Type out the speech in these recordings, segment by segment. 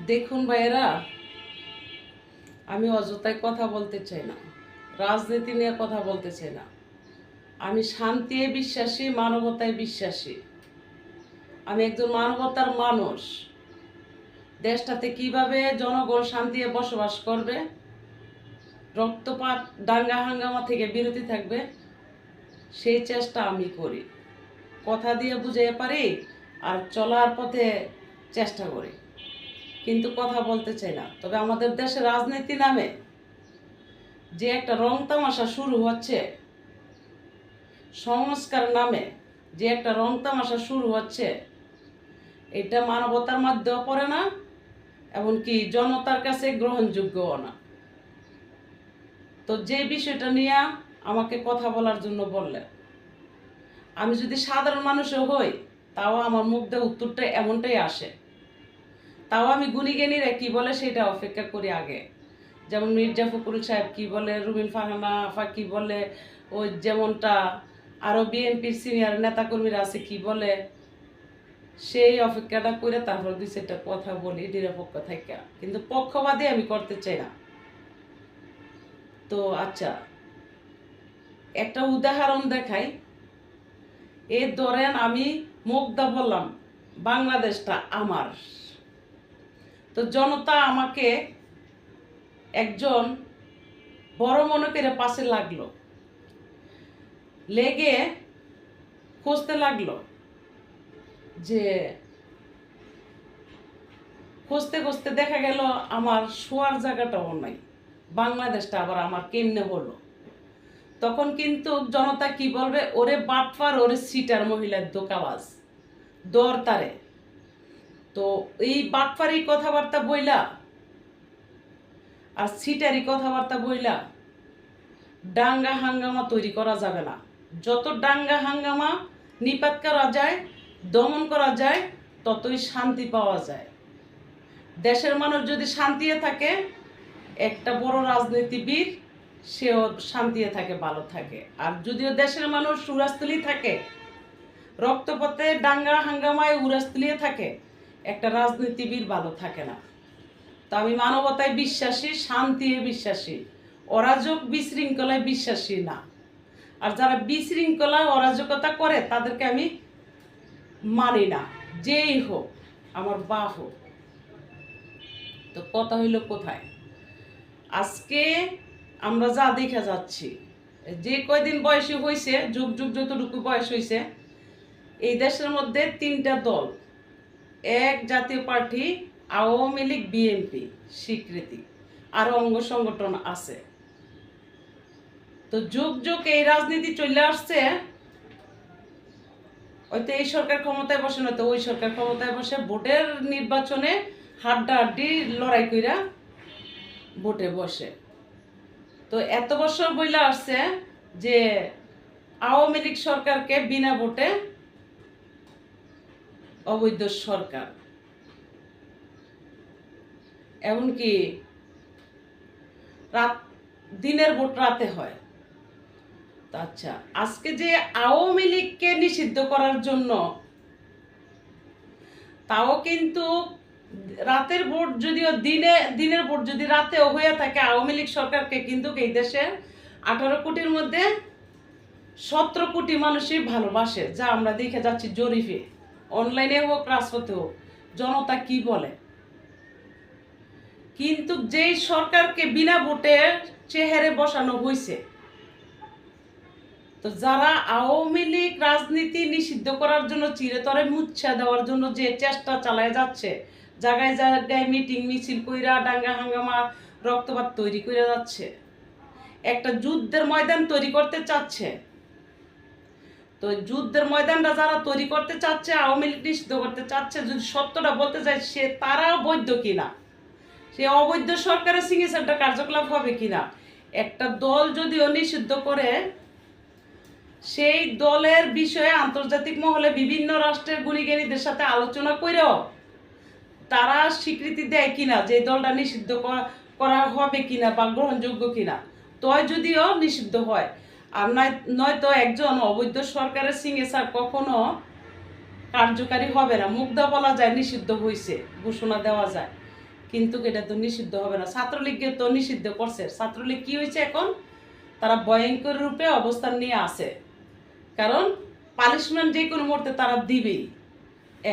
দেখুন ভাইয়েরা, আমি অযথায় কথা বলতে চাই না। রাজনীতি নিয়ে কথা বলতে চাই না। আমি শান্তিতে বিশ্বাসী, মানবতায় বিশ্বাসী। আমি একজন মানবতার মানুষ। দেশটাতে কীভাবে জনগণ শান্তিতে বসবাস করবে? রক্তপাত, দাঙ্গা হাঙ্গামা থেকে বিরতি থাকবে? সেই চেষ্টা আমি করি। কথা দিয়ে বুঝাইতে পারি আর চলার পথে চেষ্টা করি। কিন্তু কথা বলতে চাই না। তবে আমাদের দেশে রাজনীতি নামে যে একটা রং তামাশা শুরু হচ্ছে, সংস্কার নামে যে একটা রং তামাশা শুরু হচ্ছে, এটা মানবতার মাধ্যমে পড়ে না, এমনকি জনতার কাছে গ্রহণযোগ্যও না। তো যে বিষয়টা নিয়ে আমাকে কথা বলার জন্য বললেন আমি যদি সাধারণ মানুষও হই, তাও আমার মুখ উত্তরটা এমনটাই আসে। তাও আমি গুণীজ্ঞানীরা কি বলে সেটা অপেক্ষা করি আগে। যেমন মির্জা ফখরুল সাহেব কি বলে রুবিন ফারহানা আফা কি বলে, ওই যেমনটা আরও বিএনপির সিনিয়র নেতাকর্মীরা আছে কি বলে, সেই অপেক্ষাটা করে তারপর দুই চারটা কথা বলি নিরপেক্ষ থেকে কিন্তু পক্ষবাদী আমি করতে চাই না। তো আচ্ছা একটা উদাহরণ দেখাই। এ ধরেন আমি মুগ্ধা বললাম, বাংলাদেশটা আমার। তো জনতা আমাকে একজন বড় মনে করে পাশে লাগল। লেগে খুঁজতে লাগল যে খুঁজতে খুঁজতে দেখা গেল আমার শোয়ার জায়গাটাও নাই বাংলাদেশটা আবার আমার কেমনে হলো? তখন কিন্তু জনতা কি বলবে, ওরে বাটফার ওরে সিটার মহিলার দোকাবাজ দর তারে তো এই বাটফারি কথাবার্তা বইলা আর সিটারি কথাবার্তা বইলা ডাঙ্গা হাঙ্গামা তৈরি করা যাবে না। যত ডাঙ্গা হাঙ্গামা নিপাত করা যায়, দমন করা যায়, ততই শান্তি পাওয়া যায়। দেশের মানুষ যদি শান্তিতে থাকে, একটা বড় রাজনীতিবিদ, সেও শান্তিতে থাকে, ভালো থাকে। আর যদিও দেশের মানুষ উড়াস্থলি থাকে রক্তপথে ডাঙ্গা হাঙ্গামায় উড়াস্থলিয়ে থাকে একটা রাজনীতিবিদ ভালো থাকে না। তো আমি মানবতায় বিশ্বাসী শান্তিতে বিশ্বাসী। অরাজক বিশৃঙ্খলায় বিশ্বাসী না। আর যারা বিশৃঙ্খলা, অরাজকতা করে, তাদেরকে আমি মানি না। যেই হোক, আমার বা হোক। তো কথা হইল কোথায়? আজকে আমরা যা দেখা যাচ্ছি, যে কয়দিন বয়সী হয়েছে যুগ যুগ যতটুকু বয়স হয়েছে এই দেশের মধ্যে তিনটা দল এক জাতীয় পার্টি, আওয়ামী লীগ, বিএনপি, স্বীকৃতি, আর অঙ্গ সংগঠন আছে। তো যুগ যুগ এই রাজনীতি চলে আসছে। হয়তো এই সরকার ক্ষমতায় বসে না তো ওই সরকার ক্ষমতায় বসে ভোটের নির্বাচনে হাড্ডা হাড্ডি লড়াই কইরা ভোটে বসে। তো এত বছর বইলা আসছে যে আওয়ামী লীগ সরকারকে বিনা ভোটে অবৈধ সরকার। এমনকি রাত, দিনের ভোট রাতে হয়। আচ্ছা আজকে যে আওয়ামী লীগকে নিষিদ্ধ করার জন্য, তাও কিন্তু রাতের ভোট যদিও দিনে, দিনের ভোট যদি রাতেও হয়ে থাকে, আওয়ামী লীগ সরকারকে কিন্তু এই দেশের আঠারো কোটির মধ্যে সতেরো কোটি মানুষই ভালোবাসে, যা আমরা দেখে যাচ্ছি জরিফে অনলাইনে হোক, রাজপথে হোক, জনতা কি বলে? কিন্তু যেই সরকারকে বিনা ভোটে চেহারে বসানো হয়েছে তো যারা আওয়ামী লীগ রাজনীতি নিষিদ্ধ করার জন্য চিরতরে মুচ্ছা দেওয়ার জন্য যে চেষ্টা চালায় যাচ্ছে, জায়গায় জায়গায় মিটিং মিছিল কইরা ডাঙ্গা হাঙ্গামা রক্তপাত তৈরি করে যাচ্ছে, একটা যুদ্ধের ময়দান তৈরি করতে চাচ্ছে তো যুদ্ধের ময়দানটা যারা তৈরি করতে চাচ্ছে, আওয়ামী লীগ নিষিদ্ধ করতে চাচ্ছে, যদি সত্যটা বলতে চায় সে তারাও বৈধ কিনা? সে অবৈধ সরকারের সিগনেচারটা কার্যকলাপ হবে কিনা? একটা দল যদিও নিষিদ্ধ করে, সেই দলের বিষয়ে আন্তর্জাতিক মহলে বিভিন্ন রাষ্ট্রের গুণীজ্ঞানীদের সাথে আলোচনা করেও তারা স্বীকৃতি দেয় কিনা, যে দলটা নিষিদ্ধ করা হবে কিনা বা গ্রহণযোগ্য কিনা। তয় যদিও নিষিদ্ধ হয়। আর নয়, নয়তো একজন অবৈধ সরকারের সিগনেচার কখনো কার্যকারী হবে না। মুগ্ধা বলা যায় নিষিদ্ধ হয়েছে ঘোষণা দেওয়া যায়। কিন্তু এটা তো নিষিদ্ধ হবে না। ছাত্রলীগকে তো নিষিদ্ধ করছে। ছাত্রলীগ কি হয়েছে এখন? তারা ভয়ঙ্কর রূপে অবস্থান নিয়ে আছে। কারণ পানিশমেন্ট যে কোনো মুহূর্তে তারা দিবেই।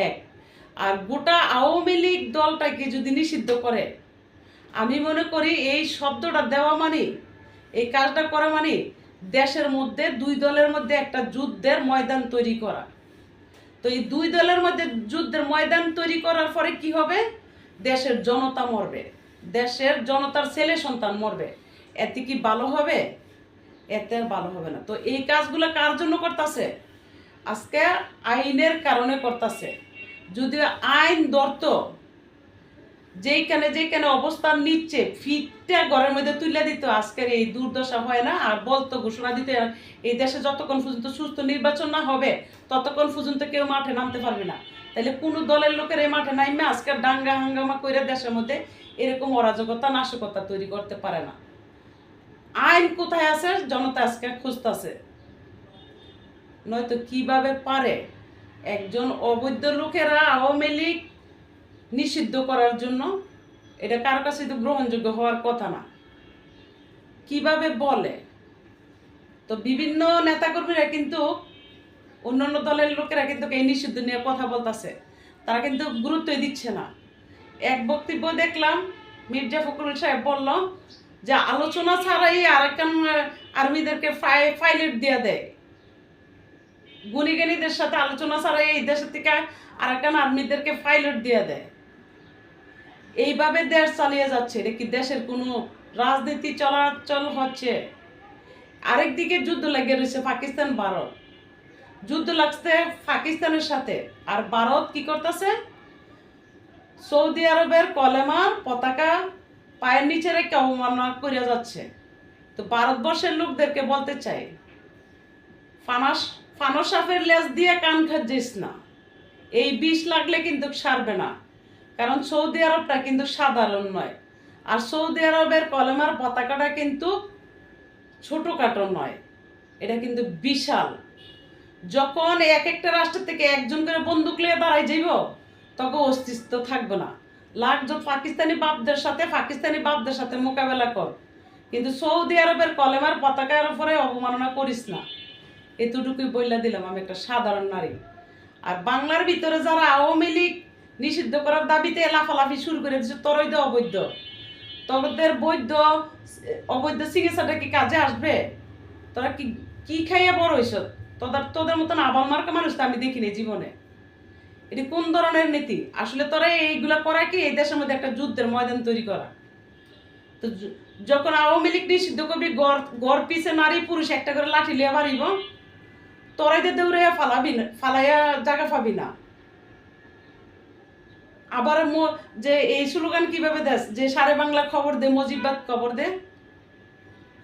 এক। আর গোটা আওয়ামী লীগ দলটাকে যদি নিষিদ্ধ করে, আমি মনে করি এই শব্দটা দেওয়া মানে এই কাজটা করা মানে দেশের মধ্যে দুই দলের মধ্যে একটা যুদ্ধের ময়দান তৈরি করা। তো এই দুই দলের মধ্যে যুদ্ধের ময়দান তৈরি করার পরে কি হবে? দেশের জনতা মরবে। দেশের জনতার ছেলে সন্তান মরবে। এতে কি ভালো হবে? এতে ভালো হবে না। তো এই কাজগুলো কার জন্য করতেছে? আজকে আইনের কারণে করতেছে। যদি আইন ধরত যেইখানে যেখানে অবস্থান নিচ্ছে, ফিটটা ঘরের মধ্যে তুলে দিত আজকের এই দুর্দশা হয় না, আর বলতো ঘোষণা দিতে এই দেশে যতক্ষণ পর্যন্ত সুস্থ নির্বাচন না হবে, ততক্ষণ পর্যন্ত কেউ মাঠে নামতে পারবে না। তাহলে কোনো দলের লোকের এই মাঠে নামবে আজকের দাঙ্গা হাঙ্গামা করে দেশের মধ্যে এরকম অরাজকতা, নাশকতা তৈরি করতে পারে না। আইন কোথায় আছে? জনতা আজকে খুঁজতেছে। নয়তো কীভাবে পারে? একজন অবৈধ লোকেরা আওয়ামী লীগ নিষিদ্ধ করার জন্য এটা কার কাছে তো গ্রহণযোগ্য হওয়ার কথা না। কীভাবে বলে? তো বিভিন্ন নেতাকর্মীরা কিন্তু, অন্যান্য দলের লোকেরা কিন্তু এই নিষিদ্ধ নিয়ে কথা বলতেছে। তারা কিন্তু গুরুত্বই দিচ্ছে না। এক বক্তব্য দেখলাম, মির্জা ফখরুল সাহেব বলল যে, আলোচনা ছাড়াই আরেকখান আর্মিদেরকে ফাইলেট দিয়ে দেয়। গুণীগানীদের সাথে আলোচনা ছাড়াই এই দেশের থেকে আরেকখান আর্মিদেরকে পাইলট দিয়ে দেয়। এইভাবে দেশ চালিয়ে যাচ্ছে, এটা কি দেশের কোনো রাজনীতি চলাচল হচ্ছে? আরেকদিকে যুদ্ধ লেগে রয়েছে পাকিস্তান, ভারত। যুদ্ধ লাগছে পাকিস্তানের সাথে। আর ভারত কি করতেছে? সৌদি আরবের কলেমার পতাকা পায়ের নিচে রেখে অবমাননা করে যাচ্ছে। তো ভারতবর্ষের লোকদেরকে বলতে চাই, ফানাস, ফানসাফের লেজ দিয়ে কান খাচ্ছিস না। এই বিষ লাগলে কিন্তু সারবে না। কারণ সৌদি আরবটা কিন্তু সাধারণ নয়। আর সৌদি আরবের কলেমার পতাকাটা কিন্তু ছোটোখাটো নয়। এটা কিন্তু বিশাল। যখন এক একটা রাষ্ট্র থেকে একজন করে বন্দুক নিয়ে দাঁড়াই যাইব, তখন অস্তিত্ব থাকবে না। লাগজত পাকিস্তানি বাপদের সাথে পাকিস্তানি বাপদের সাথে মোকাবেলা কর। কিন্তু সৌদি আরবের কলেমার পতাকার উপরে অবমাননা করিস না। এতটুকুই বইলা দিলাম আমি একটা সাধারণ নারী। আর বাংলার ভিতরে যারা আওয়ামী লীগ নিষিদ্ধ করার দাবিতে লাফালাফি শুরু করে দিচ্ছে তরই তো অবৈধ। তোদের বৈধ, অবৈধ চিকিৎসাটা কি কাজে আসবে? তোরা কি কি খাইয়ে বড় হইস তোদের তোদের মতন আবাল মার্কা মানুষ তো আমি দেখিনি জীবনে। এটি কোন ধরনের নীতি? আসলে তোরা এইগুলা করা কি? এই দেশের মধ্যে একটা যুদ্ধের ময়দান তৈরি করা। তো যখন আওয়ামী লীগ নিষিদ্ধ করবি, গড় গড় পিছে নারী পুরুষ একটা করে লাঠি লিয়ে বাড়িব, তোরাই দিয়ে দৌড়াইয়া ফালাবি না, ফালাইয়া জায়গা পাবি না। আবার যে এই স্লোগান কীভাবে দেস? যে সারে বাংলা খবর দে মজিবাদ খবর দে।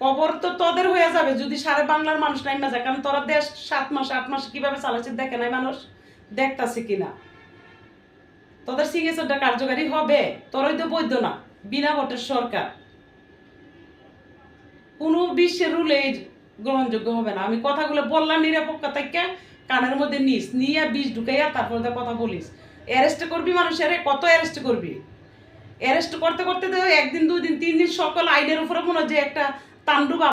খবর তো তোদের হয়ে যাবে, যদি সারে বাংলার মানুষ নাই যায়। কারণ তোরা দেশ সাত মাস, আট মাস কীভাবে চালাচ্ছে দেখে নাই মানুষ? দেখতাছে কিনা। তোদের সিগনেচারটা কার্যকারী হবে। তোরই তো বৈধ না, বিনা ভোটের সরকার। কোনো বিশ্বের রুলে গ্রহণযোগ্য হবে না। আমি কথাগুলো বললাম নিরপেক্ষ থেকে, কানের মধ্যে নিস, নিয়ে বিষ ঢুকাইয়া তারপর কথা বলিস। অ্যারেস্ট করবি মানুষের, কত অ্যারেস্ট করবি? অ্যারেস্ট করতে করতে তো একদিন, দুই দিন, তিন দিন সকল আইনের উপরে মনে হয় যে একটা তাণ্ডব